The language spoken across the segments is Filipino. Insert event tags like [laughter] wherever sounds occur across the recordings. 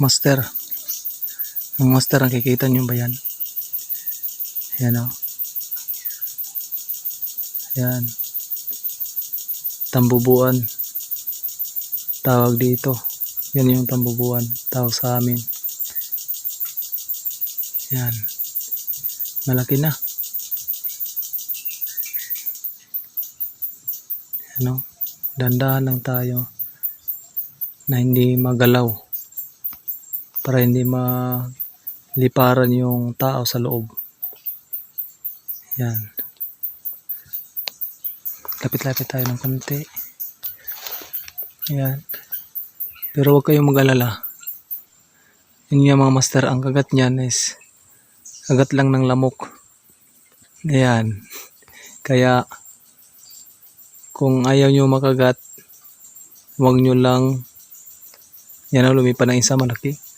Master. Mga master, nakikita nyo ba yan? Yan o. Yan. Tambubuan. Tawag dito. Yan yung tambubuan. Tawag sa amin. Yan. Malaki na. Ano? Dandahan lang tayo na hindi magalaw para hindi maliparan yung tao sa loob. Yan. Lapit-lapit tayo ng konti. Yan. Pero huwag kayong mag-alala. Yun nga mga master, ang kagat niyan is kagat lang ng lamok. Ayan. [laughs] Kaya kung ayaw nyo makagat, huwag nyo lang yan ang lumipa ng isa malaki.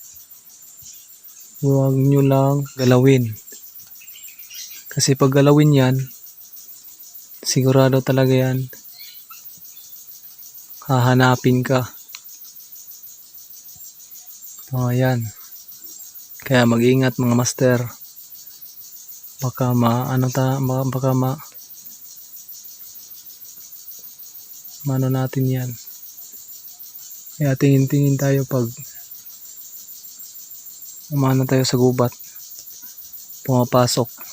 Huwag nyo lang galawin. Kasi pag galawin yan, sigurado talaga yan, hahanapin ka. O, yan. Kaya mag-ingat mga master. Baka ma, ano ta, baka, baka ma, mano natin yan. Kaya tingin-tingin tayo pag umano tayo sa gubat. Pumapasok.